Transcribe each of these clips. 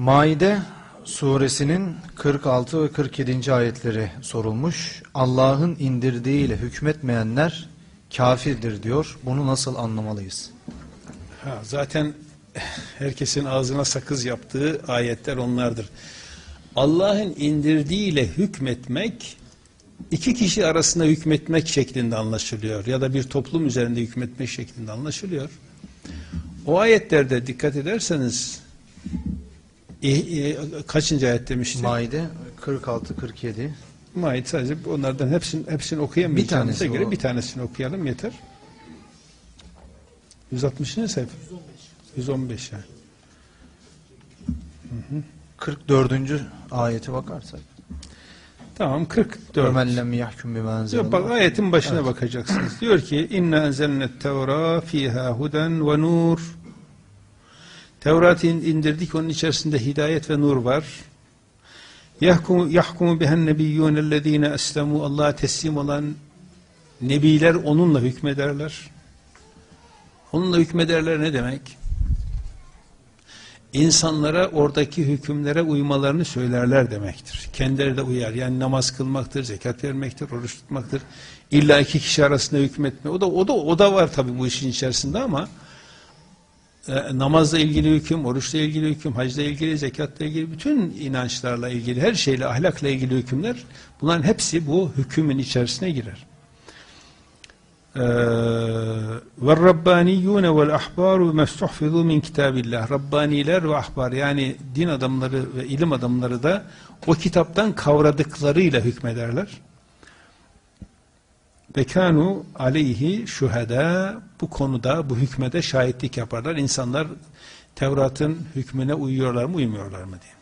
Maide suresinin 46 ve 47. ayetleri sorulmuş. Allah'ın indirdiğiyle hükmetmeyenler kafirdir diyor. Bunu nasıl anlamalıyız? Ha, zaten herkesin ağzına sakız yaptığı ayetler onlardır. Allah'ın indirdiğiyle hükmetmek iki kişi arasında hükmetmek şeklinde anlaşılıyor ya da bir toplum üzerinde hükmetmek şeklinde anlaşılıyor. O ayetlerde dikkat ederseniz e, e, kaçıncı ayet demiştik? Maide 46 47. Maid sadece onlardan hepsini hepsini okuyamayacağımıza göre o. bir tanesini okuyalım yeter. 160 ne sayfa? 115 yani. 44. ayete bakarsak. Tamam 44. Ömen lem yahkum bima Yok, bak ayetin başına bakacaksınız. Diyor ki inna enzelnet tevra fiha huden ve nur. Tevrat'ı in- indirdik onun içerisinde hidayet ve nur var. Yahkumu yahkumu bihen nebiyyun ellezine eslemu Allah'a teslim olan nebiler onunla hükmederler. Onunla hükmederler ne demek? İnsanlara oradaki hükümlere uymalarını söylerler demektir. Kendileri de uyar. Yani namaz kılmaktır, zekat vermektir, oruç tutmaktır. İlla iki kişi arasında hükmetme. O da o da o da var tabii bu işin içerisinde ama e, namazla ilgili hüküm, oruçla ilgili hüküm, hacla ilgili, zekatla ilgili bütün inançlarla ilgili her şeyle ahlakla ilgili hükümler bunların hepsi bu hükümün içerisine girer. Rabbaniyyune vel ahbaru mestuhfizu min kitabillah. Rabbaniler ve ahbar yani din adamları ve ilim adamları da o kitaptan kavradıklarıyla hükmederler. Bekanu aleyhi şühede bu konuda bu hükmede şahitlik yaparlar. İnsanlar Tevrat'ın hükmüne uyuyorlar mı uymuyorlar mı diye.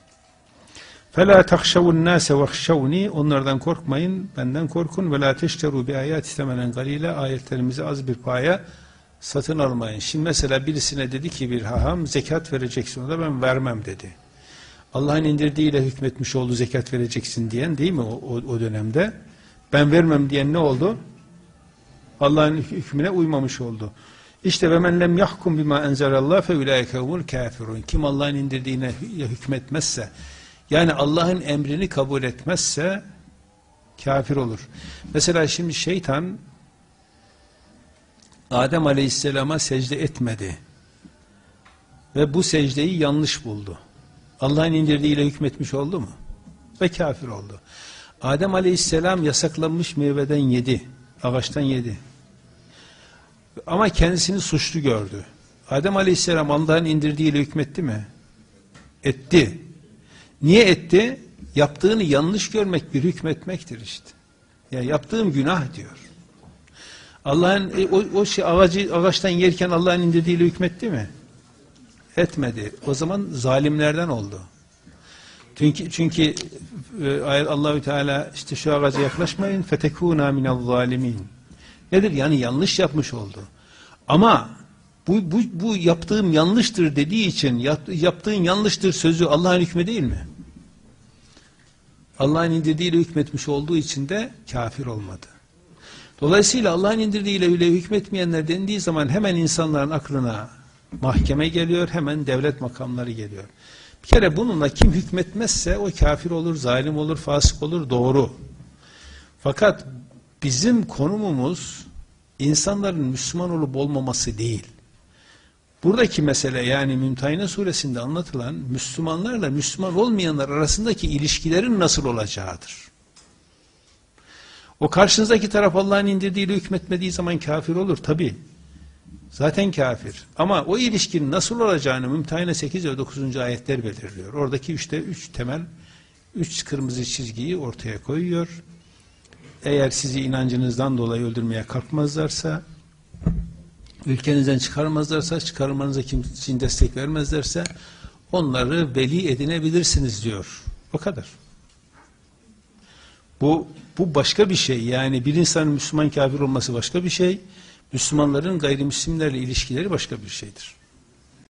Fela takşavun nase vahşavni onlardan korkmayın benden korkun ve la teşteru bi ayat istemenen galile ayetlerimizi az bir paya satın almayın. Şimdi mesela birisine dedi ki bir haham zekat vereceksin o ben vermem dedi. Allah'ın indirdiğiyle hükmetmiş oldu zekat vereceksin diyen değil mi o, o, o dönemde? Ben vermem diyen ne oldu? Allah'ın hükmüne uymamış oldu. İşte ve men lem yahkum bima enzelallah fe ulaike kafirun. Kim Allah'ın indirdiğine hükmetmezse yani Allah'ın emrini kabul etmezse kafir olur. Mesela şimdi şeytan Adem Aleyhisselam'a secde etmedi. Ve bu secdeyi yanlış buldu. Allah'ın indirdiğiyle hükmetmiş oldu mu? Ve kafir oldu. Adem Aleyhisselam yasaklanmış meyveden yedi. Ağaçtan yedi. Ama kendisini suçlu gördü. Adem Aleyhisselam Allah'ın indirdiğiyle hükmetti mi? Etti. Niye etti? Yaptığını yanlış görmek bir hükmetmektir işte. Ya yaptığım günah diyor. Allah'ın e, o, o şey ağacı ağaçtan yerken Allah'ın indirdiğiyle hükmetti mi? Etmedi. O zaman zalimlerden oldu. Çünkü çünkü e, ayet Allahü Teala işte şu ağaca yaklaşmayın fetekuna minel zalimin. Nedir? Yani yanlış yapmış oldu. Ama bu, bu, bu yaptığım yanlıştır dediği için yap, yaptığın yanlıştır sözü Allah'ın hükmü değil mi? Allah'ın indirdiğiyle hükmetmiş olduğu için de kafir olmadı. Dolayısıyla Allah'ın indirdiğiyle öyle hükmetmeyenler dendiği zaman hemen insanların aklına mahkeme geliyor, hemen devlet makamları geliyor. Bir kere bununla kim hükmetmezse o kafir olur, zalim olur, fasık olur, doğru. Fakat bizim konumumuz insanların Müslüman olup olmaması değil. Buradaki mesele yani Mümtehine suresinde anlatılan Müslümanlarla Müslüman olmayanlar arasındaki ilişkilerin nasıl olacağıdır. O karşınızdaki taraf Allah'ın indirdiğiyle hükmetmediği zaman kafir olur tabi. Zaten kafir. Ama o ilişkinin nasıl olacağını Mümtehine 8 ve 9. ayetler belirliyor. Oradaki üçte üç temel, üç kırmızı çizgiyi ortaya koyuyor. Eğer sizi inancınızdan dolayı öldürmeye kalkmazlarsa, ülkenizden çıkarmazlarsa, çıkarmanıza kim için destek vermezlerse, onları veli edinebilirsiniz diyor. O kadar. Bu, bu başka bir şey. Yani bir insanın Müslüman kafir olması başka bir şey. Müslümanların gayrimüslimlerle ilişkileri başka bir şeydir.